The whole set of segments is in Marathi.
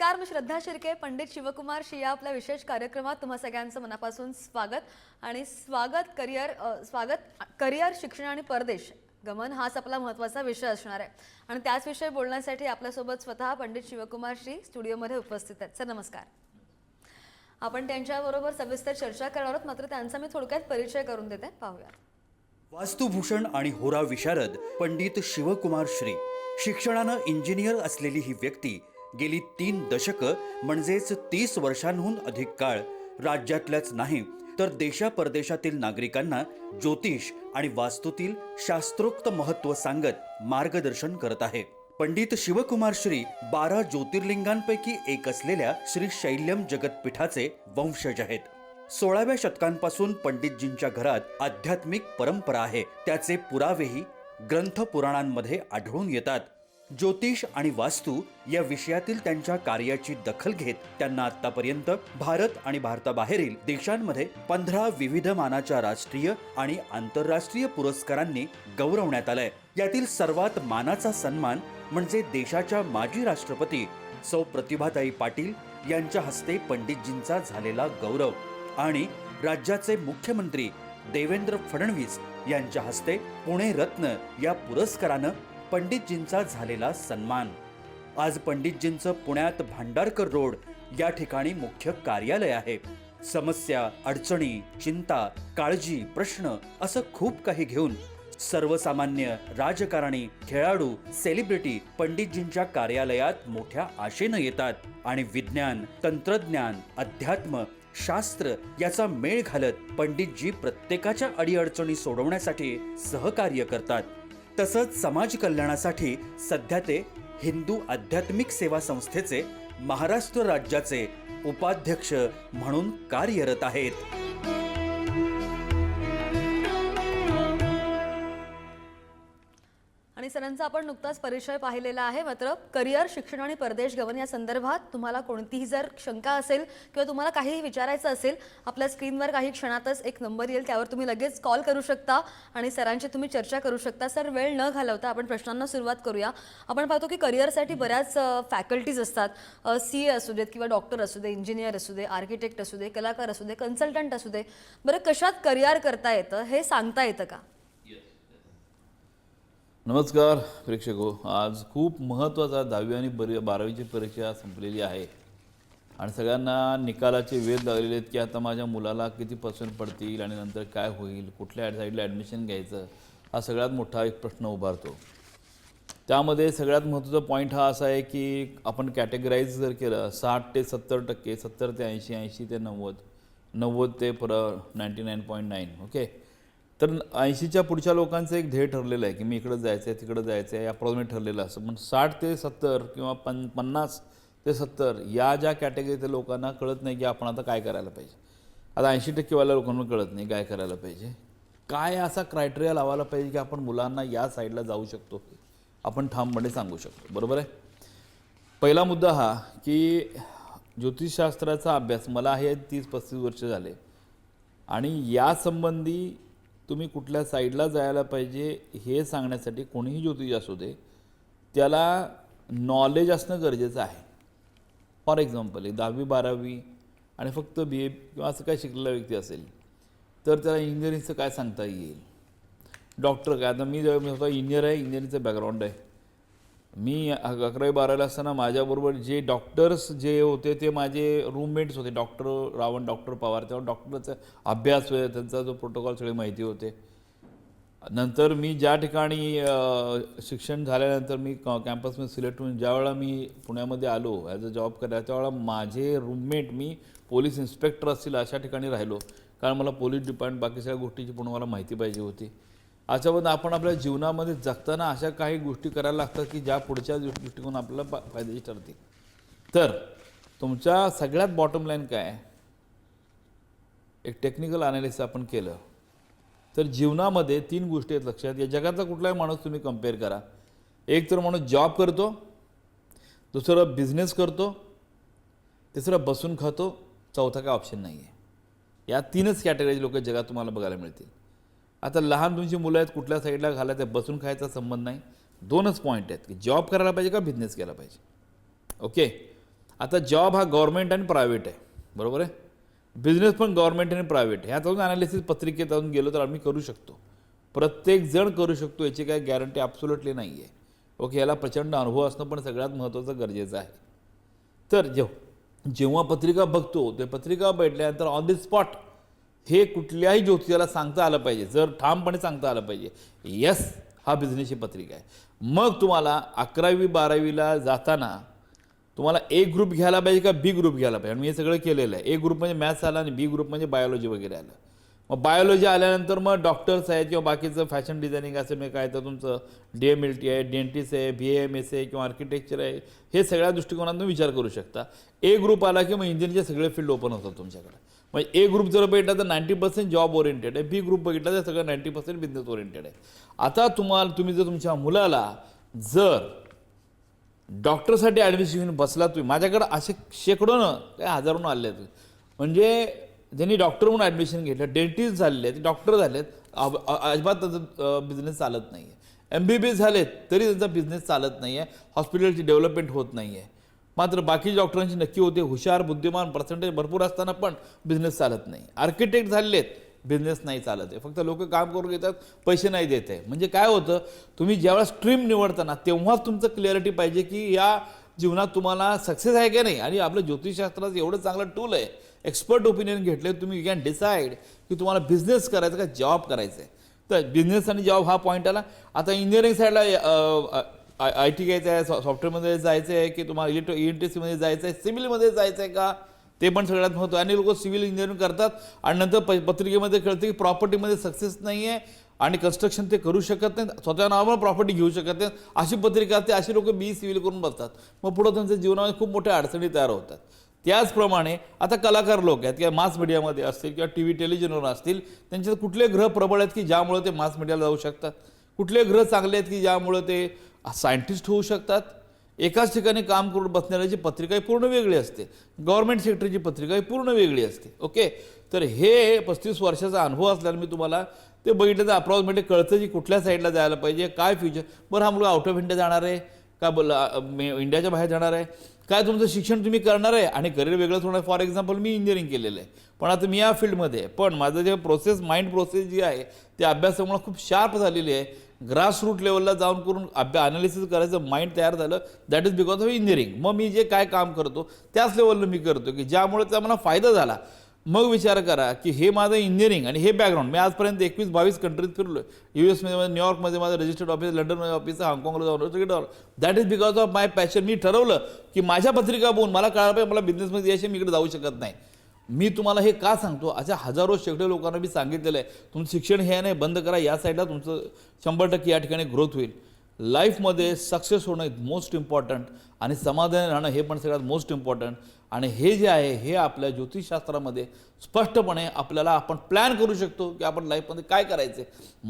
नमस्कार मी श्रद्धा शिर्के पंडित शिवकुमार शिया आपल्या विशेष कार्यक्रमात तुम्हा सगळ्यांचं मनापासून स्वागत. आणि स्वागत करिअर स्वागत करिअर शिक्षण आणि परदेश गमन हाच आपला महत्त्वाचा विषय असणार आहे. आणि त्याच विषयी बोलण्यासाठी आपल्यासोबत स्वतः पंडित शिवकुमार श्री स्टुडिओमध्ये उपस्थित आहेत. सर नमस्कार. आपण त्यांच्याबरोबर सविस्तर चर्चा करणार आहोत मात्र त्यांचा मी थोडक्यात परिचय करून देते. पाहूया. वास्तुभूषण आणि होरा विशारद पंडित शिवकुमार श्री. शिक्षणानं इंजिनियर असलेली ही व्यक्ती गेली तीन दशकं म्हणजेच तीस वर्षांहून अधिक काळ राज्यातल्याच नाही तर देशापरदेशातील नागरिकांना ज्योतिष आणि वास्तूतील शास्त्रोक्त महत्त्व सांगत मार्गदर्शन करत आहे. पंडित शिवकुमार श्री बारा ज्योतिर्लिंगांपैकी एक असलेल्या श्री शैल्यम जगतपीठाचे वंशज आहेत. सोळाव्या शतकांपासून पंडितजींच्या घरात आध्यात्मिक परंपरा आहे. त्याचे पुरावेही ग्रंथ पुराणांमध्ये आढळून येतात. ज्योतिष आणि वास्तू या विषयातील त्यांच्या कार्याची दखल घेत त्यांना आतापर्यंत भारत आणि भारताबाहेरील देशांमध्ये पंधरा विविध मानाच्या राष्ट्रीय आणि आंतरराष्ट्रीय पुरस्कारांनी गौरवण्यात आलंय. यातील सर्वात मानाचा सन्मान म्हणजे देशाच्या माजी राष्ट्रपती सौ प्रतिभाताई पाटील यांच्या हस्ते पंडितजींचा झालेला गौरव आणि राज्याचे मुख्यमंत्री देवेंद्र फडणवीस यांच्या हस्ते पुणे रत्न या पुरस्कारानं पंडितजींचा झालेला सन्मान. आज पंडितजींचं पुण्यात भांडारकर रोड या ठिकाणी मुख्य कार्यालय आहे. समस्या अडचणी चिंता काळजी प्रश्न असं खूप काही घेऊन सर्वसामान्य राजकारणी खेळाडू सेलिब्रिटी पंडितजींच्या कार्यालयात मोठ्या आशेनं येतात आणि विज्ञान तंत्रज्ञान अध्यात्म शास्त्र याचा मेळ घालत पंडितजी प्रत्येकाच्या अडीअडचणी सोडवण्यासाठी सहकार्य करतात. तसंच समाज कल्याणासाठी सध्या ते हिंदू आध्यात्मिक सेवा संस्थेचे महाराष्ट्र राज्याचे उपाध्यक्ष म्हणून कार्यरत आहेत. आणि सरांचा आपण नुकताच परिचय पाहिलेला आहे. मात्र करिअर शिक्षण आणि परदेश गमन या संदर्भात तुम्हाला कोणतीही जर शंका असेल किंवा तुम्हाला काहीही विचारायचं असेल आपल्या स्क्रीनवर काही क्षणातच एक नंबर येईल. त्यावर तुम्ही लगेच कॉल करू शकता आणि सरांची तुम्ही चर्चा करू शकता. सर वेळ न घालवता आपण प्रश्नांना सुरुवात करूया. आपण पाहतो की करिअरसाठी बऱ्याच फॅकल्टीज असतात. सी ए असू देत किंवा डॉक्टर असू दे इंजिनियर असू दे आर्किटेक्ट असू दे कलाकार असू दे कन्सल्टंट असू दे. बरं कशात करिअर करता येतं हे सांगता येतं का? नमस्कार प्रेक्षको. आज खूप महत्त्वाचा दहावी आणि परी बारावीची परीक्षा संपलेली आहे. आणि सगळ्यांना निकालाचे वेध लागलेले आहेत की आता माझ्या मुलाला किती पर्सेंट पडतील आणि नंतर काय होईल कुठल्या साईडला ॲडमिशन घ्यायचं हा सगळ्यात मोठा एक प्रश्न उभारतो. त्यामध्ये सगळ्यात महत्त्वाचा पॉईंट हा असा आहे की आपण कॅटेगराईज जर केलं साठ ते सत्तर टक्के सत्तर ते ऐंशी ऐंशी ते नव्वद नव्वद ते पर ninety nine point nine okay तर ऐंशीच्या पुढच्या लोकांचं एक ध्येय ठरलेलं आहे की मी इकडं जायचं आहे तिकडं जायचं आहे याप्रमाणे ठरलेलं असं पण साठ ते सत्तर किंवा पन पन्नास ते सत्तर या ज्या कॅटेगरीच्या लोकांना कळत नाही की आपण आता काय करायला पाहिजे. आता ऐंशी टक्केवाल्या लोकांना कळत नाही काय करायला पाहिजे. काय असा क्रायटेरिया लावायला पाहिजे की आपण मुलांना या साईडला जाऊ शकतो आपण ठामपणे सांगू शकतो. बरोबर आहे? पहिला मुद्दा हा की ज्योतिषशास्त्राचा अभ्यास मला हे तीस पस्तीस वर्ष झाले. आणि यासंबंधी तुम्ही कुठल्या साईडला जायला पाहिजे हे सांगण्यासाठी कोणीही ज्योतिष असू दे त्याला नॉलेज असणं गरजेचं आहे. फॉर एक्झाम्पल एक दहावी बारावी आणि फक्त बी ए किंवा असं काय शिकलेला व्यक्ती असेल तर त्याला इंजिनिअरिंगचं काय सांगता येईल? डॉक्टर काय? आता मी जेव्हा- मी स्वतः इंजिनियर आहे इंजिनिअरिंगचं बॅकग्राऊंड आहे. मी अकरावी बारावीला असताना माझ्याबरोबर जे डॉक्टर्स जे होते ते माझे रूममेट्स होते. Doctor Ravan doctor Pawar. तेव्हा डॉक्टरचा अभ्यास त्यांचा जो प्रोटोकॉल सगळे माहिती होते. नंतर मी ज्या ठिकाणी शिक्षण झाल्यानंतर मी क- कॅम्पसमध्ये सिलेक्ट होऊन ज्यावेळेला मी पुण्यामध्ये आलो ॲज अ जॉब करायला त्यावेळेला माझे रूममेट मी पोलीस इन्स्पेक्टर असतील अशा ठिकाणी राहिलो. कारण मला पोलीस डिपार्टमेंट बाकी सगळ्या गोष्टीची पूर्ण मला माहिती पाहिजे होती. अशाबद्दल आपण आपल्या जीवनामध्ये जगताना अशा काही गोष्टी करायला लागतात की ज्या पुढच्या दृष्टिकोन आपल्याला फा- फायदेशीर ठरतील. तर तुमच्या सगळ्यात बॉटम लाईन काय एक टेक्निकल अनालिसिस आपण केलं. तर जीवनामध्ये तीन गोष्टी आहेत लक्षात या जगातला कुठलाही माणूस तुम्ही कंपेअर करा. एक तर माणूस जॉब करतो दुसरं बिझनेस करतो तिसरं बसून खातो चौथा काय ऑप्शन नाही आहे या तीनच कॅटेगरीज लोक जगात तुम्हाला बघायला मिळतील. आता लहान दोनशे मुलं आहेत कुठल्या साईडला घालायचं बसून खायचा संबंध नाही. दोनच पॉईंट आहेत की जॉब करायला पाहिजे का बिझनेस केला पाहिजे? ओके आता जॉब हा गव्हर्मेंट आणि प्रायव्हेट आहे. बरोबर आहे? बिझनेस पण गव्हर्मेंट आणि प्रायव्हेट जाऊन अनालिसिस पत्रिकेतून गेलो तर आम्ही करू शकतो. प्रत्येक जण करू शकतो याची काही गॅरंटी ॲब्सोल्युटली नाही आहे ओके याला प्रचंड अनुभव असणं पण सगळ्यात महत्त्वाचं गरजेचं आहे. तर जेव जेव्हा पत्रिका बघतो ते पत्रिका भेटल्यानंतर ऑन द स्पॉट हे कुठल्याही ज्योतिषाला सांगता आलं पाहिजे. जर ठामपणे सांगता आलं पाहिजे. यस हा बिझनेसची पत्रिका आहे. मग तुम्हाला अकरावी बारावीला जाताना तुम्हाला ए ग्रुप घ्यायला पाहिजे का बी ग्रुप घ्यायला पाहिजे? आणि मी हे सगळं केलेलं आहे. ए ग्रुप म्हणजे मॅथ्स आला आणि बी ग्रुप म्हणजे बायोलॉजी वगैरे आलं. मग बायोलॉजी आल्यानंतर मग डॉक्टर्स आहेत किंवा बाकीचं फॅशन डिझायनिंग असेल म्हणजे काय तर तुमचं डी एम एल टी आहे डेंटिस्ट आहे बी एम एस आहे किंवा आर्किटेक्चर आहे. हे सगळ्या दृष्टिकोनातून विचार करू शकता. ए ग्रुप आला की मग इंजिनिअरचे सगळे फील्ड ओपन होतात तुमच्याकडे. म्हणजे ए ग्रुप जर बघितला तर नाईंटी पर्सेंट जॉब ओरिएंटेड आहे. बी ग्रुप बघितला तर सगळं नाईंटी पर्सेंट बिझनेस ओरिएंटेड आहे. आता तुम्हाला तुम्ही जर तुमच्या मुलाला जर डॉक्टरसाठी ॲडमिशन घेऊन बसला तुम्ही माझ्याकडं असे शेकडोनं काय हजारोनं आले आहेत. म्हणजे ज्यांनी डॉक्टर म्हणून ॲडमिशन घेतलं डेंटिस्ट झालेले आहेत डॉक्टर झालेत अजिबात त्याचा बिझनेस चालत नाही आहे एम बी बी एस झालेत तरी त्यांचा बिझनेस चालत नाही आहे हॉस्पिटलची डेव्हलपमेंट होत नाही आहे मात्र बाकी डॉक्टरांची नक्की होते हुशार बुद्धिमान पर्सेंटेज भरपूर असताना पण बिझनेस चालत नाही. आर्किटेक्ट झालेले आहेत बिझनेस नाही चालत आहे. फक्त लोक काम करून घेतात पैसे नाही देत आहे. म्हणजे काय होतं तुम्ही ज्यावेळेस स्ट्रीम निवडताना तेव्हाच तुमचं क्लिअरिटी पाहिजे की या जीवनात तुम्हाला सक्सेस आहे का नाही? आणि आपलं ज्योतिषशास्त्राचं एवढं चांगलं टूल आहे एक्सपर्ट ओपिनियन घेतले तुम्ही यू कॅन डिसाईड की तुम्हाला बिझनेस करायचा का जॉब करायचा आहे. तर बिझनेस आणि जॉब हा पॉईंट आला. आता इंजिनिअरिंग साईडला आय आय टी घ्यायचं आहे सॉफ्टवेअरमध्ये जायचं आहे की तुम्हाला इलेक्ट्रो ई एन टी सीमध्ये जायचं आहे सिव्हिलमध्ये जायचं आहे का? ते पण सगळ्यात महत्त्व आणि लोक सिव्हिल इंजिनिअरिंग करतात आणि नंतर प पत्रिकेमध्ये कळतं की प्रॉपर्टीमध्ये सक्सेस नाही आहे आणि कन्स्ट्रक्शन ते करू शकत नाहीत. स्वतः नावावर प्रॉपर्टी घेऊ शकत नाहीत. अशी पत्रिका असते अशी लोक बी सिव्हिल करून बसतात. मग पुढं त्यांच्या जीवनामध्ये खूप मोठ्या अडचणी तयार होतात. त्याचप्रमाणे आता कलाकार लोक आहेत किंवा मास मीडियामध्ये असतील किंवा टी व्ही टेलिव्हिजनवर असतील त्यांच्यात कुठले ग्रह प्रबळ आहेत की ज्यामुळे ते मास मीडियाला जाऊ शकतात? कुठले ग्रह चांगले आहेत की ज्यामुळं ते सायंटिस्ट होऊ शकतात? एकाच ठिकाणी काम करून बसणाऱ्याची पत्रिका ही पूर्ण वेगळी असते. गव्हर्नमेंट सेक्टरची पत्रिका ही पूर्ण वेगळी असते. ओके? तर हे पस्तीस वर्षाचा अनुभव असल्याने मी तुम्हाला ते बघितलं तर अप्रॉक्सिमेटली कळतं की कुठल्या साईडला जायला पाहिजे काय फ्युचर बरं हा मुलगा आउट ऑफ इंडिया जाणार आहे? का बोला इंडियाच्या बाहेर जाणार आहे? काय तुमचं शिक्षण तुम्ही करणार आहे? आणि करिअर वेगळंच होणार. फॉर एक्झाम्पल मी इंजिनिअरिंग केलेलं आहे. पण आता मी या फील्डमध्ये आहे. पण माझं जे प्रोसेस माइंड प्रोसेस जी आहे ते अभ्यासामुळे खूप शार्प झालेली आहे. ग्रासरूट लेवलला जाऊन करून अभ्या अनालिसिस करायचं माइंड तयार झालं. That is because of engineering मग मी जे काय काम करतो त्याच लेवलला मी करतो की ज्यामुळे त्या मला फायदा झाला. मग विचार करा की हे माझं इंजिनिअरिंग आणि हे बॅकग्राऊंड मी आजपर्यंत एकवीस बावीस कंट्रीत फिरलो यू एसमध्ये न्यूयॉर्कमध्ये माझं रजिस्टर्ड ऑफिस लंडनमध्ये ऑफिस हाँगकाँगला जाऊन सगळं that is because of my passion मी ठरवलं की माझ्या पत्रिका बघून मला कळायला पाहिजे मला बिझनेसमध्ये यायचे मी इकडे जाऊ शकत नाही. मी तुम्हाला हे का सांगतो? अशा हजारो शेकडो लोकांना मी सांगितलेलं आहे. तुमचं शिक्षण हे नाही बंद करा. या साईडला तुमचं शंभर टक्के या ठिकाणी ग्रोथ होईल. लाईफमध्ये सक्सेस होणं मोस्ट इम्पॉर्टंट आणि समाधानी राहणं हे पण सगळ्यात मोस्ट इम्पॉर्टंट आणि हे जे आहे हे आपल्या ज्योतिषशास्त्रामध्ये स्पष्टपणे आपल्याला आपण प्लॅन करू शकतो की आपण लाईफमध्ये काय करायचं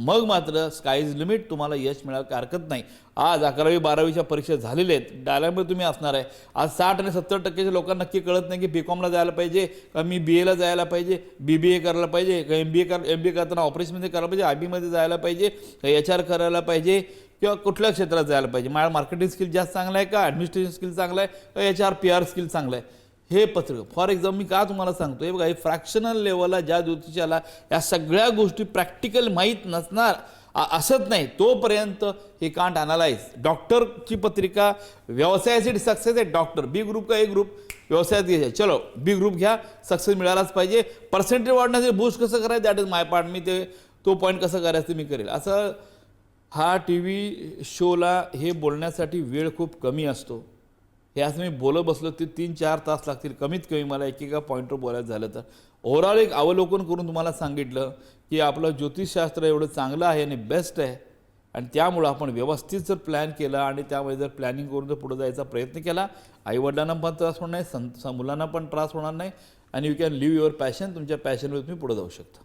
मग मात्र स्काय इज लिमिट तुम्हाला यश मिळावं काय हरकत नाही. आज अकरावी बारावीच्या परीक्षा झालेल्या आहेत. डायलामध्ये तुम्ही असणार आहे. आज साठ आणि सत्तर टक्केच्या लोकांना नक्की कळत नाही की बी कॉमला जायला पाहिजे का मी बी एला जायला पाहिजे बी बी ए करायला पाहिजे का एम बी ए कर एम बी ए करताना ऑपरेशनमध्ये करायला पाहिजे आय बीमध्ये जायला पाहिजे का एच आर करायला पाहिजे किंवा कुठल्या क्षेत्रात जायला पाहिजे. माझ्या मार्केटिंग स्किल जास्त चांगला आहे का? ॲडमिनिस्ट्रेशन स्किल चांगला आहे? का H R P R skill चांगलं आहे? हे पत्र. फॉर एक्झाम्पल मी का तुम्हाला सांगतो हे बघा हे फ्रॅक्शनल लेवलला ज्या ज्योतिषाला या सगळ्या गोष्टी प्रॅक्टिकल माहीत नसणार असत नाही तोपर्यंत हे कांट अनालाइज डॉक्टरची पत्रिका व्यवसायासाठी सक्सेस आहे डॉक्टर बी ग्रुप का ए ग्रुप व्यवसायात घ्यायचे चलो बी ग्रुप घ्या सक्सेस मिळालाच पाहिजे. पर्सेंटेज वाढण्यासाठी बूस्ट कसं करायचं? दॅट इज माय पार्ट मी ते तो पॉईंट कसं करायचं मी करेल. असं हा टी व्ही शोला हे बोलण्यासाठी वेळ खूप कमी असतो. हे असं मी बोलत बसलो ते तीन चार तास लागतील. कमीत कमी मला एकेका पॉईंटवर बोलायचं झालं तर. ओव्हरऑल एक अवलोकन करून तुम्हाला सांगितलं की आपलं ज्योतिषशास्त्र एवढं चांगलं आहे आणि बेस्ट आहे. आणि त्यामुळं आपण व्यवस्थित जर प्लॅन केला आणि त्यामध्ये जर प्लॅनिंग करून जर पुढे जायचा प्रयत्न केला आईवडिलांना पण त्रास होणार नाही सं मुलांना पण त्रास होणार नाही आणि you can live your passion तुमच्या पॅशनवर तुम्ही पुढे जाऊ शकता.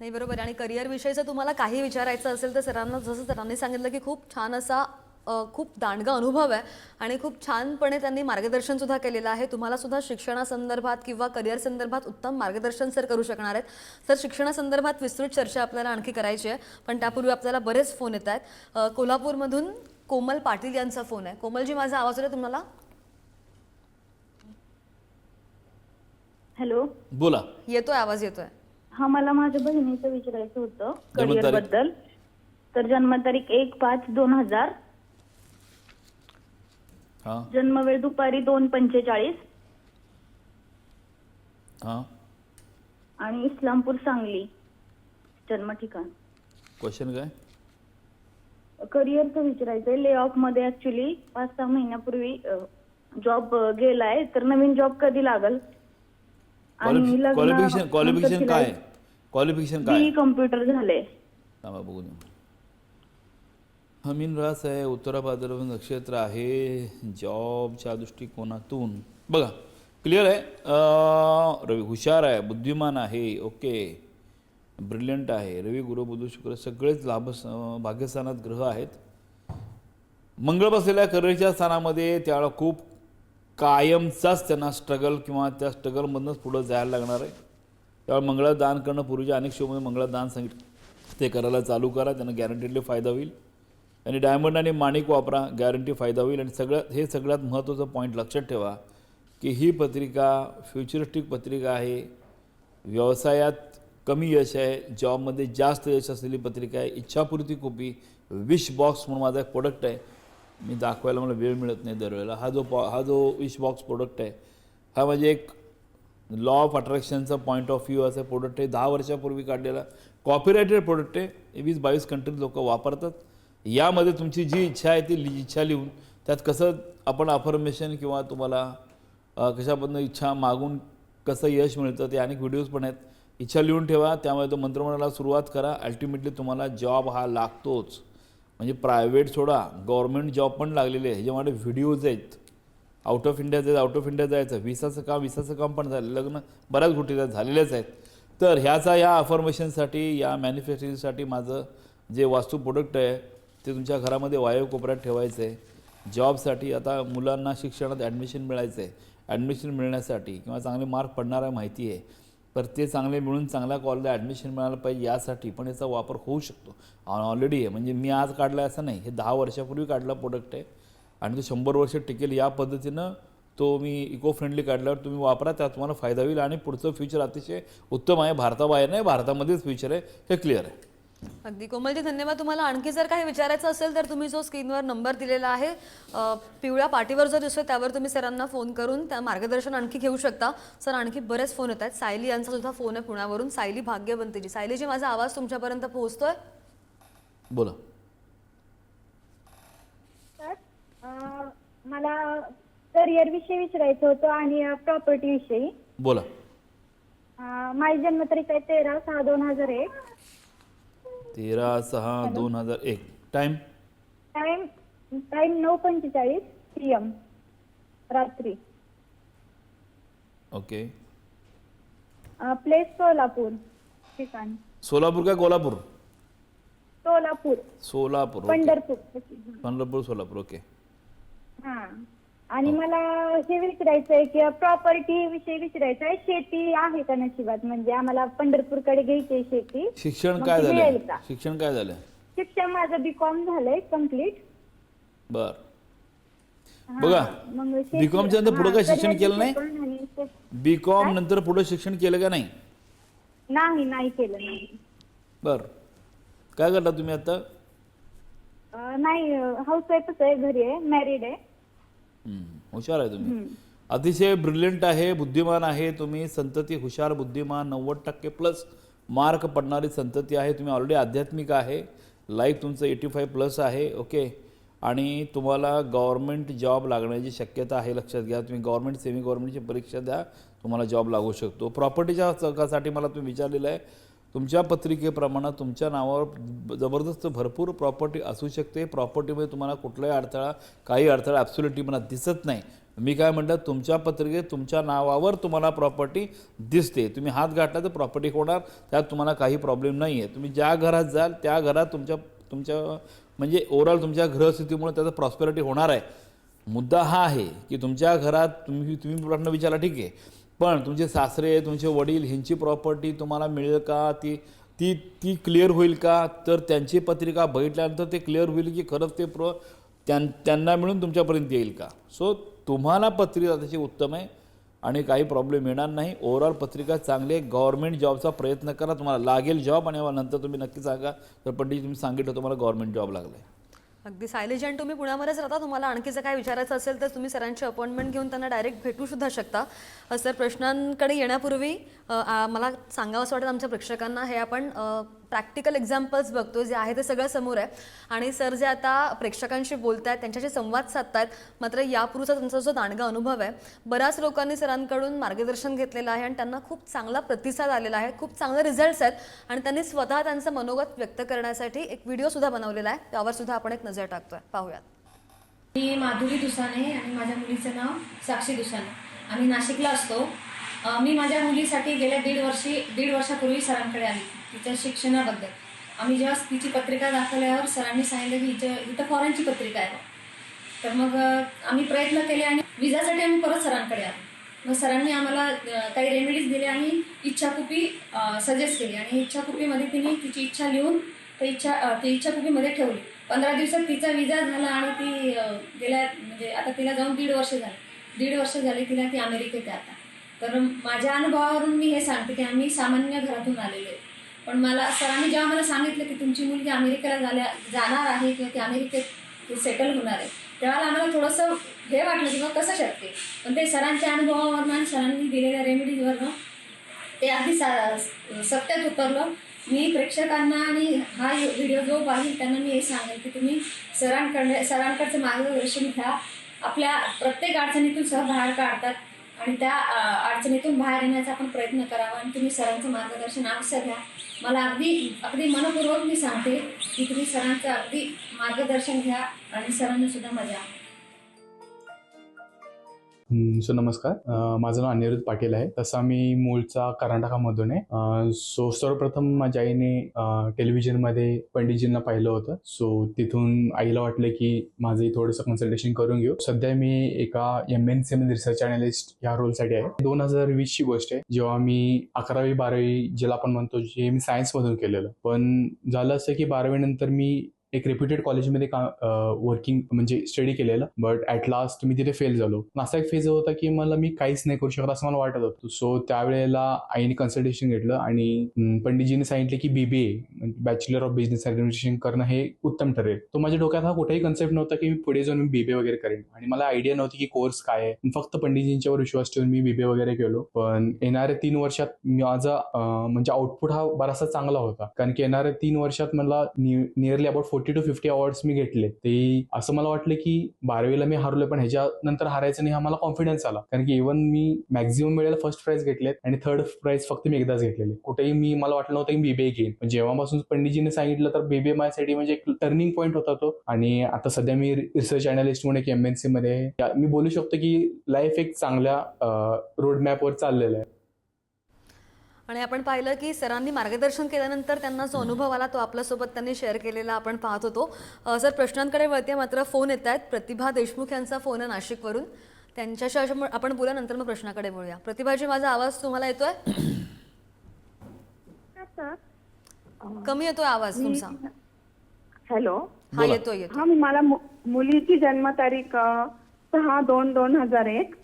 नाही बरोबर. आहे. आणि करिअर विषयीचं तुम्हाला काही विचारायचं असेल तर सरांना जसं सरांनी सांगितलं की खूप छान असा खूप दांडगा अनुभव आहे आणि खूप छानपणे त्यांनी मार्गदर्शन सुद्धा केलेलं आहे. तुम्हाला सुद्धा शिक्षणासंदर्भात किंवा करिअर संदर्भात उत्तम मार्गदर्शन सर करू शकणार आहेत. सर शिक्षणासंदर्भात विस्तृत चर्चा आपल्याला आणखी करायची आहे पण त्यापूर्वी आपल्याला बरेच फोन येत आहेत. कोल्हापूरमधून कोमल पाटील यांचा फोन आहे. कोमलजी माझा आवाज येतो तुम्हाला? हॅलो. बोला. येतोय आवाज येतोय. हा मला माझ्या बहिणीचं विचारायचं होतं? करिअरबद्दल तर जन्मतारीख एक पाच दोन हजार हां. जन्मवेळ दुपारी दोन पंचेचाळीस. हां. आणि इस्लामपूर सांगली. जन्म ठिकाण क्वेश्चन काय करिअरचं विचारायचंय. ले ऑफमध्ये ऍक्च्युली पाच सहा महिन्यापूर्वी जॉब गेलाय. तर नवीन जॉब कधी लागल? क्वालिफिकेशन क्वालिफिकेशन काय? क्वालिफिकेशन काय? कम्प्युटर झाले थांबा बघू हमीन रास आहे उत्तरा नक्षत्र आहे. जॉबच्या दृष्टिकोनातून. बघा क्लिअर आहे? रवी हुशार आहे बुद्धिमान आहे ओके. ब्रिलियंट आहे. रवी गुरु बुध शुक्र सगळेच लाभ भाग्यस्थानात ग्रह आहेत. मंगळ बसलेल्या करिअरच्या स्थानामध्ये त्याला खूप कायमचाच त्यांना स्ट्रगल किंवा त्या स्ट्रगलमधनंच पुढं जायला लागणार आहे. त्यामुळे मंगळदान करणं पूर्वीच्या अनेक शोमध्ये मंगळदान सांगितलं ते करायला चालू करा. त्यांना गॅरंटीडली फायदा होईल. आणि डायमंड आणि माणिक वापरा गॅरंटी फायदा होईल. आणि सगळ्यात हे सगळ्यात महत्त्वाचं पॉईंट लक्षात ठेवा की ही पत्रिका फ्युचरिस्टिक पत्रिका आहे. व्यवसायात कमी यश आहे. जॉबमध्ये जास्त यश असलेली पत्रिका आहे. इच्छापूर्ती कॉपी विश बॉक्स म्हणून माझा एक प्रोडक्ट आहे. मी दाखवायला मला वेळ मिळत नाही दरवेळेला. हा जो पॉ हा जो विश बॉक्स प्रोडक्ट आहे हा म्हणजे एक लॉ ऑफ अट्रॅक्शनचा पॉईंट ऑफ व्ह्यू असा प्रोडक्ट आहे. दहा वर्षापूर्वी काढलेला. कॉपीरायटेड प्रोडक्ट आहे. वीस बावीस कंट्रीज लोक वापरतात. यामध्ये तुमची जी इच्छा आहे ती लि- इच्छा लिहून त्यात कसं आपण अफर्मेशन किंवा तुम्हाला कशापासून इच्छा मागून कसं यश मिळतं ते अनेक व्हिडिओज पण आहेत. इच्छा लिहून ठेवा त्यामुळे तो मंत्रमंडळाला सुरुवात करा. अल्टिमेटली तुम्हाला जॉब हा लागतोच. म्हणजे प्रायव्हेट सोडा गव्हर्मेंट जॉब पण लागलेले आहे. ह्याच्यामध्ये व्हिडिओज आहेत. आउट ऑफ इंडिया जायचं आउट ऑफ इंडिया जायचं. विसाचं काम विसाचं काम पण झालं. लग्न बऱ्याच गोष्टी झालेल्याच आहेत. तर ह्याचा या अफर्मेशनसाठी या मॅन्युफॅक्चरिंगसाठी माझं जे वास्तू प्रोडक्ट आहे ते तुमच्या घरामध्ये वायू कोपऱ्यात ठेवायचं. आहे जॉबसाठी आता मुलांना शिक्षणात ॲडमिशन मिळायचं आहे ॲडमिशन मिळण्यासाठी किंवा चांगले मार्क पडणाऱ्या माहिती आहे. तर ते चांगले मिळून चांगल्या कॉलेजला ॲडमिशन मिळालं पाहिजे यासाठी पण याचा वापर होऊ शकतो. ऑलरेडी आहे. म्हणजे मी आज काढला असं नाही. हे दहा वर्षापूर्वी काढला प्रोडक्ट आहे. आणि तो शंभर वर्ष टिकेल या पद्धतीनं तो मी इको फ्रेंडली काढल्यावर तुम्ही वापरा. त्यात तुम्हाला फायदा होईल आणि पुढचं फ्युचर अतिशय उत्तम आहे. भारताबाहेर नाही भारतामध्येच फ्युचर आहे. हे क्लिअर आहे. अगदी कोमलजी धन्यवाद. तुम्हाला आणखी जर काही विचारायचं असेल तर तुम्ही जो स्क्रीनवर नंबर दिलेला आहे पिवळ्या पाटीवर जो दिसतोय त्यावर तुम्ही सरांना फोन करून त्या मार्गदर्शन आणखी घेऊ शकता. सर आणखी बरेच फोन येत आहेत. सायली यांचा सुद्धा फोन आहे पुण्यावरून. सायली भाग्यवंतीजी. सायलीजी माझा आवाज तुमच्यापर्यंत पोहोचतोय? बोला. सर मला करिअर विषयी विचारायचं होतं आणि प्रॉपर्टी विषयी. बोला. माझी जन्मतारीख आहे तेरा सहा दोन हजार एक. तेरा सहा दोन हज़ार एक. टाईम टाइम टाइम नऊ पंचेचाळीस पी एम रात्री. ओके प्लेस सोलापूर ठिकाण. सोलापूर का कोल्हापूर? सोलापूर. सोलापूर ओके. पंढरपूर. पंढरपूर सोलापूर ओके हा. आणि मला हे विचारायचं आहे की प्रॉपर्टी विषयी विचारायचं आहे शेती आहे का नशिबात? म्हणजे आम्हाला पंढरपूरकडे घ्यायची आहे शेती. शिक्षण मग काय ती मिळेल झालं का? शिक्षण काय झालं शिक्षण माझं बी कॉम झालंय कंप्लीट बर. बघा बी कॉमच्या नंतर पुढं काय शिक्षण केलं नाही? बी कॉम नंतर पुढं शिक्षण केलं का नाही? नाही नाही केलं नाही. बर. काय करता तुम्ही आता? अं, नाही हाऊस वाईफच आहे घरी आहे मॅरिड आहे. हुशार आहे तुम्ही. अतिशय ब्रिलियंट आहे बुद्धिमान आहे तुम्ही संतती हुशार बुद्धिमान नव्वद टक्के प्लस मार्क पडणारी संतती आहे. तुम्ही ऑलरेडी आध्यात्मिक आहे. लाईफ तुमचं एटी फाईव्ह प्लस आहे ओके आणि तुम्हाला गव्हर्नमेंट जॉब लागण्याची शक्यता आहे लक्षात घ्या. तुम्ही गव्हर्नमेंट सेमी गव्हर्नमेंटची परीक्षा द्या तुम्हाला जॉब लागू शकतो. प्रॉपर्टीच्या साठी मला तुम्ही विचारलेलं आहे तुमच्या पत्रिकेप्रमाणे तुमच्या नावावर जबरदस्त भरपूर प्रॉपर्टी असू शकते. प्रॉपर्टीमध्ये तुम्हाला कुठलाही अडथळा काही अडथळा ॲब्सोल्युटली मला दिसत नाही. मी काय म्हणतात तुमच्या पत्रिकेत तुमच्या नावावर तुम्हाला प्रॉपर्टी दिसते. तुम्ही हात घातला तर प्रॉपर्टी होणार त्यात तुम्हाला काही प्रॉब्लेम नाही आहे तुम्ही ज्या घरात जाल त्या घरात तुमच्या तुमच्या म्हणजे ओव्हरऑल तुमच्या ग्रहस्थितीमुळे त्याचं प्रॉस्पेरिटी होणार आहे. मुद्दा हा आहे की तुमच्या घरात तुम्ही तुम्ही प्रश्न विचारला ठीक आहे. पण तुमचे सासरे तुमचे वडील ह्यांची प्रॉपर्टी तुम्हाला मिळेल का? ती ती ती क्लिअर होईल का? तर त्यांची पत्रिका बघितल्यानंतर ते क्लिअर होईल की खरंच ते प्र त्यां त्यांना मिळून तुमच्यापर्यंत येईल का? सो तुम्हाला पत्रिका त्याची उत्तम आहे आणि काही प्रॉब्लेम येणार नाही. ओव्हरऑल पत्रिका चांगली आहे. गव्हर्नमेंट जॉबचा प्रयत्न करा. तुम्हाला लागेल जॉब आणि नंतर तुम्ही नक्की सांगा. तर पंडितजी तुम्ही सांगितलं तुम्हाला गव्हर्नमेंट जॉब लागला आहे अगदी सायलेज तुम्ही पुण्यामध्येच राहता तुम्हाला आणखी जर काय विचारायचं असेल तर तुम्ही सरांची अपॉइंटमेंट घेऊन त्यांना डायरेक्ट भेटू सुद्धा शकता. सर प्रश्नांकडे येण्यापूर्वी मला सांगावं असं वाटतं आमच्या प्रेक्षकांना हे आपण प्रॅक्टिकल एक्झाम्पल्स बघतो जे आहे ते सगळं समोर आहे. आणि सर जे आता प्रेक्षकांशी बोलत आहेत त्यांच्याशी संवाद साधतायत मात्र यापूर्वीचा त्यांचा जो दांडगा अनुभव आहे बऱ्याच लोकांनी सरांकडून मार्गदर्शन घेतलेलं आहे आणि त्यांना खूप चांगला प्रतिसाद आलेला आहे खूप चांगले रिझल्ट्स आहेत आणि त्यांनी स्वतः त्यांचं मनोगत व्यक्त करण्यासाठी एक व्हिडिओ सुद्धा बनवलेला आहे. त्यावर सुद्धा आपण एक नजर टाकतोय. पाहूयात. मी माधुरी दुसाने आणि माझ्या मुलीचं नाव साक्षी दुसाने. आम्ही नाशिकला असतो. मी माझ्या मुलीसाठी गेल्या दीड वर्षी दीड वर्षापूर्वी सरांकडे आली. तिच्या शिक्षणाबद्दल. आम्ही जेव्हा तिची पत्रिका दाखवल्यावर सरांनी सांगितलं की हिच्या इथं फॉरेनची पत्रिका आहे तर मग आम्ही प्रयत्न केले आणि विजासाठी आम्ही परत सरांकडे आलो. मग सरांनी आम्हाला काही रेमेडीज दिल्या आणि इच्छाकुपी सजेस्ट केली. आणि इच्छाकुपीमध्ये तिने तिची इच्छा लिहून ते इच्छा ती इच्छाकुपीमध्ये ठेवली. पंधरा दिवसात तिचा विजा झाला आणि ती गेल्या म्हणजे आता तिला जाऊन दीड वर्ष झाली. दीड वर्ष झाली तिला ती अमेरिकेत आहे आता. तर माझ्या अनुभवावरून मी हे सांगते की आम्ही सामान्य घरातून आलेले आहे. पण मला सरांनी जेव्हा मला सांगितलं की तुमची मुलगी अमेरिकेला झाल्या जाणार आहे किंवा ती अमेरिकेत सेटल होणार आहे तेव्हा आम्हाला थोडंसं हे वाटलं की मग कसं शकते पण ते सरांच्या अनुभवावरनं आणि सरांनी दिलेल्या रेमेडीजवरनं ते अगदी सा सत्यात उतरलं. मी प्रेक्षकांना आणि हा व्हिडिओ जो पाहिजे त्यांना मी हे सांगेन की तुम्ही सरांकडे सरांकडचं मार्गदर्शन घ्या. आपल्या प्रत्येक अडचणीतून सर बाहेर काढतात. आणि त्या अडचणीतून बाहेर येण्याचा आपण प्रयत्न करावा आणि तुम्ही सरांचं मार्गदर्शन अवश्य घ्या. मला अगदी अगदी मनपूर्वक मी सांगते की तुम्ही सरांचं अगदी मार्गदर्शन घ्या आणि सरांना सुद्धा मजा सो नमस्कार. माझं नाव अनिरुद्ध पाटील आहे. तसा मी मूळचा कर्नाटकामधून आहे. सो सर्वप्रथम माझ्या आईने टेलिव्हिजनमध्ये पंडितजींना पाहिलं होतं. सो तिथून आईला वाटलं की माझंही थोडंसं कन्सल्टेशन करून घेऊ. सध्या मी एका एम एन सी मध्ये रिसर्च अनालिस्ट या रोलसाठी आहे. दोन हजार वीसची गोष्ट आहे. जेव्हा मी अकरावी बारावी ज्याला आपण म्हणतो जे मी सायन्समधून केलेलं. पण झालं असं की बारावी नंतर मी एक रेप्युटेड कॉलेजमध्ये का वर्किंग म्हणजे स्टडी केलेलं बट ॲट लास्ट मी तिथे फेल झालो. असा एक फेज होता की मला मी काहीच नाही करू शकत असं मला वाटत होतं. सो त्यावेळेला आईने कन्सल्टेशन घेतलं आणि पंडितजीने सांगितले की BBA bachelor of business administration करणं हे उत्तम ठरेल. तो माझ्या डोक्यात हा कुठेही कन्सेप्ट नव्हता की मी पुढे जाऊन मी बीबीए वगैरे करेन. आणि मला आयडिया नव्हती की कोर्स काय आहे. फक्त पंडितजींच्यावर विश्वास ठेवून मी बीबीए वगैरे केलो. पण येणाऱ्या तीन वर्षात माझा म्हणजे आउटपुट हा बराचसा चांगला होता. कारण की येणाऱ्या तीन वर्षात मला nearly about forty to fifty awards मी घेतले. ते असं मला वाटलं की बारावीला मी हरलोय पण ह्याच्यानंतर हारायचं नाही हा मला कॉन्फिडन्स आला. कारण की इव्हन मी मॅक्झिमम वेळेला फर्स्ट प्राइज घेतलेत आणि थर्ड प्राइज फक्त मी एकदाच घेतलेले. कुठेही मी मला वाटलं नव्हतं की बीबीए घेईन. पण जेव्हापासून पंडितजीने सांगितलं तर बीबीए माझ्यासाठी म्हणजे एक टर्निंग पॉईंट होता तो. आणि आता सध्या मी रिसर्च अनालिस्ट म्हणून एक एम सी मध्ये मी बोलू शकतो की लाईफ एक चांगल्या रोड मॅपवर चाललेलं आहे. आणि आपण पाहिलं की सरांनी मार्गदर्शन केल्यानंतर त्यांना जो अनुभव आला तो आपल्यासोबत त्यांनी शेअर केलेला आपण पाहत होतो. सर प्रश्नांकडे वळते मात्र फोन येत आहेत. प्रतिभा देशमुख यांचा फोन आहे नाशिकवरून. त्यांच्याशी अशा- आपण बोला नंतर मग प्रश्नाकडे वळूया प्रतिभाजी माझा आवाज तुम्हाला येतोय? कमी येतोय आवाज तुमचा. हॅलो? हा येतोय येतोय. हा मला मु- मुलीची जन्मतारीख सहा दोन दोन हजार एक.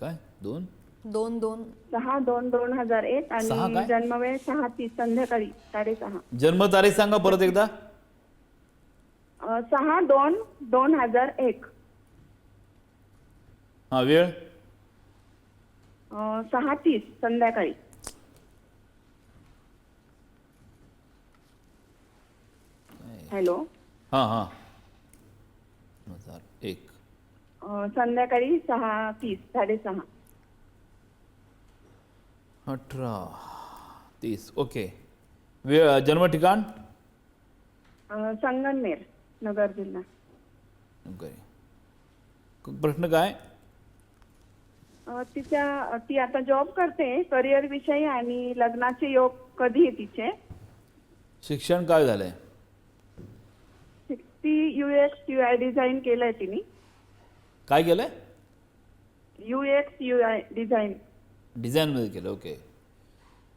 काय? दोन? दोन दोन. सहा दोन दोन हजार एक सहा आणि काय? जन्मवेळ सहा तीस संध्याकाळी साडेसहा जन्मतारीख सांगा परत एकदा. अ, सहा दोन दोन हजार एक. हा वेळ? अ, सहा तीस संध्याकाळी. हॅलो? हां हां. दोन हजार एक. अ, संध्याकाळी सहा तीस साडेसहा अठरा. तीस. ओके. वेळ जन्म ठिकाण अ, संगमनेर नगर जिल्हा. ओके. प्रश्न काय? अ, तिच्या ती आता जॉब करते करिअर विषयी आणि लग्नाचे योग कधी आहे तिचे? शिक्षण काय झालंय? ती युएक्स यू आय डिझाईन केलंय तिने. काय केलंय? UX U I design. डिझाईनमध्ये केलं ओके.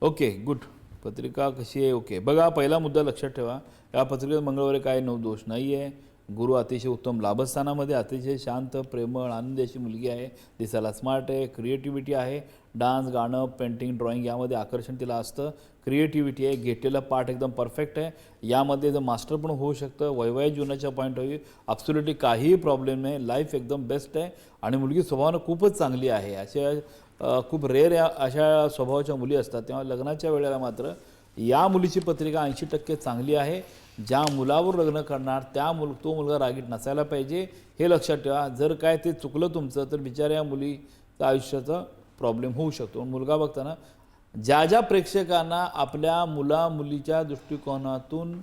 Okay good. पत्रिका कशी आहे? ओके. बघा पहिला मुद्दा लक्षात ठेवा. या पत्रिकेत मंगळवारी काय नऊ दोष नाही आहे गुरु अतिशय उत्तम लाभस्थानामध्ये अतिशय शांत प्रेमळ आनंदी अशी मुलगी आहे. दिसायला स्मार्ट आहे. क्रिएटिव्हिटी आहे. डान्स गाणं पेंटिंग ड्रॉइंग यामध्ये आकर्षण तिला असतं. क्रिएटिव्हिटी आहे. घेतलेला पाठ एकदम परफेक्ट आहे. यामध्ये जर मास्टर पण होऊ शकतं. वैवाहिक जीवनाच्या पॉईंट ऑफ व्ह्यू ॲब्सोल्युटली काहीही प्रॉब्लेम नाही. लाईफ एकदम बेस्ट आहे. आणि मुलगी स्वभावानं खूपच चांगली आहे. अशा खूप रेअर या अशा स्वभावाच्या मुली असतात. तेव्हा लग्नाच्या वेळेला मात्र या मुलीची पत्रिका ऐंशी टक्के चांगली आहे. ज्या मुलावर लग्न करणार त्या मुल तो मुलगा रागीट नसायला पाहिजे. हे लक्षात ठेवा. जर काय ते चुकलं तुमचं तर बिचाऱ्या या मुलीचं आयुष्याचा प्रॉब्लेम होऊ शकतो. मुलगा बघताना ज्या ज्या प्रेक्षकांना आपल्या मुला मुलीच्या दृष्टिकोनातून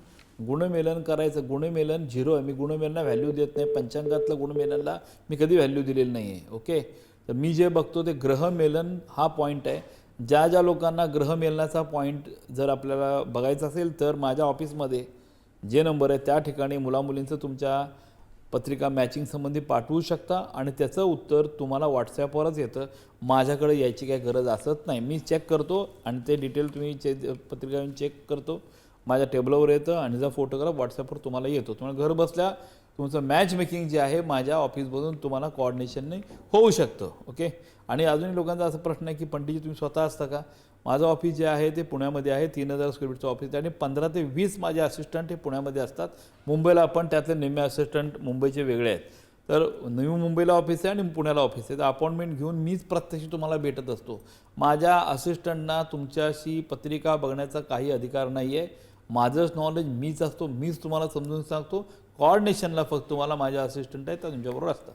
गुणमेलन करायचं गुणमेलन झिरो आहे. मी गुणमेलना व्हॅल्यू देत नाही. पंचांगातलं गुणमेलनला मी कधी व्हॅल्यू दिलेली नाही आहे ओके तर मी जे बघतो ते ग्रहमेलन हा पॉईंट आहे. ज्या ज्या लोकांना ग्रहमेलनाचा पॉईंट जर आपल्याला बघायचा असेल तर माझ्या ऑफिसमध्ये जे नंबर आहे त्या ठिकाणी मुलामुलींचं तुमच्या पत्रिका मॅचिंग संबंधी पाठवू शकता आणि त्याचं उत्तर तुम्हाला व्हॉट्सॲपवरच येतं. माझ्याकडे यायची काही गरज असत नाही. मी चेक करतो आणि ते डिटेल तुम्ही चे पत्रिका चेक करतो. माझ्या टेबलावर येतं आणि जर फोटोग्राफ व्हॉट्सअपवर तुम्हाला येतो. तुम्हाला घर बसल्या तुमचं मॅच मेकिंग जे आहे माझ्या ऑफिसमधून तुम्हाला कॉर्डिनेशनने होऊ शकतं ओके आणि अजूनही लोकांचा असा प्रश्न आहे की पंडितजी तुम्ही स्वतः असता का? माझं ऑफिस जे आहे ते पुण्यामध्ये आहे तीन हजार स्क्वेअर फीटचं ऑफिस आहे आणि पंधरा ते वीस माझे असिस्टंट हे पुण्यामध्ये असतात. मुंबईला आपण त्यातले निम्मे असिस्टंट मुंबईचे वेगळे आहेत. तर नवी मुंबईला ऑफिस आहे आणि पुण्याला ऑफिस आहे. तर अपॉइंटमेंट घेऊन मीच प्रत्यक्ष तुम्हाला भेटत असतो. माझ्या असिस्टंटना तुमच्याशी पत्रिका बघण्याचा काही अधिकार नाही आहे माझंच नॉलेज मीच असतो मीच तुम्हाला समजून सांगतो. कॉर्डिनेशनला फक्त तुम्हाला माझ्या असिस्टंट आहेत त्या तुमच्याबरोबर असतात.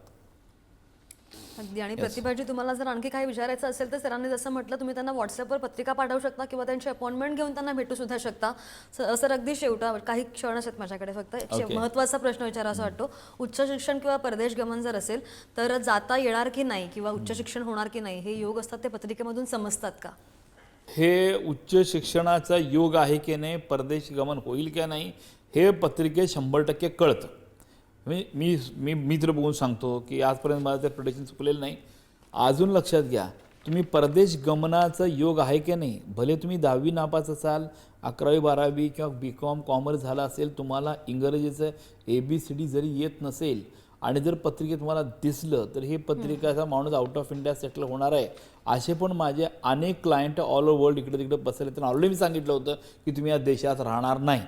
अगदी. आणि प्रतिभाजी तुम्हाला जर आणखी काही विचारायचं असेल तर सरांनी जसं म्हटलं तुम्ही त्यांना व्हॉट्सअपवर पत्रिका पाठवू शकता किंवा त्यांची अपॉइंटमेंट घेऊन त्यांना भेटू सुद्धा शकता. सर अगदी शेवटा काही क्षणच आहेत माझ्याकडे फक्त. एक Okay. महत्त्वाचा प्रश्न विचारा असं वाटतो. उच्च शिक्षण किंवा परदेश गमन जर असेल तर जाता येणार की नाही? किंवा उच्च शिक्षण होणार की नाही? हे योग असतात ते पत्रिकेमधून समजतात का? हे उच्च शिक्षणाचा योग आहे की नाही परदेश गमन होईल की नाही हे पत्रिकेत शंभर टक्के कळतं. मी मी मी मित्र बघून सांगतो की आजपर्यंत मला ते प्रोटेक्शन चुकलेलं नाही. अजून लक्षात घ्या तुम्ही परदेश गमनाचा योग आहे की नाही भले तुम्ही दहावी नापास असाल अकरावी बारावी किंवा बी कॉम कॉमर्स झाला असेल तुम्हाला इंग्रजीचं ए बी सी डी जरी येत नसेल आणि जर पत्रिकेत तुम्हाला दिसलं तर हे पत्रिकाचा माणूस आउट ऑफ इंडिया सेटल होणार आहे. असे पण माझे अनेक क्लायंट ऑल ओव्हर वर्ल्ड इकडे तिकडे बसले त्यांना ऑलरेडी मी सांगितलं होतं की तुम्ही या देशात राहणार नाही.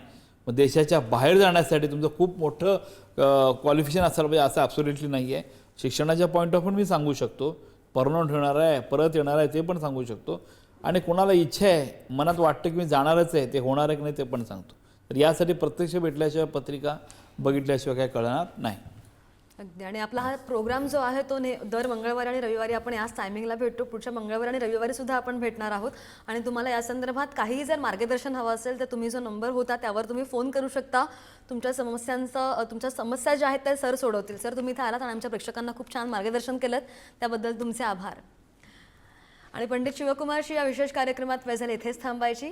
मग देशाच्या बाहेर जाण्यासाठी तुमचं खूप मोठं क्वालिफिकेशन असायला पाहिजे असं ॲब्सोल्युटली नाही आहे. शिक्षणाच्या पॉईंट ऑफ पण मी सांगू शकतो. परमनंट ठेवणार आहे परत येणार आहे ते पण सांगू शकतो. आणि कोणाला इच्छा आहे मनात वाटतं की मी जाणारच आहे ते होणार आहे की नाही ते पण सांगतो. तर यासाठी प्रत्यक्ष भेटल्याशिवाय पत्रिका बघितल्याशिवाय काय कळणार नाही. अगदी आणि आपला हा प्रोग्राम जो आहे तो ने दर मंगळवारी आणि रविवारी आपण याच टायमिंगला भेटतो. पुढच्या मंगळवारी आणि रविवारी सुद्धा आपण भेटणार आहोत. आणि तुम्हाला या संदर्भात काहीही जर मार्गदर्शन हवं असेल तर तुम्ही जो नंबर होता त्यावर तुम्ही फोन करू शकता. तुमच्या समस्यांचं तुमच्या समस्या ज्या आहेत त्या सर सोडवतील. सर तुम्ही इथे आलात आणि आमच्या प्रेक्षकांना खूप छान मार्गदर्शन केलं त्याबद्दल तुमचे आभार. आणि पंडित शिवकुमारशी या विशेष कार्यक्रमात वेझल येथेच इथेच थांबायची.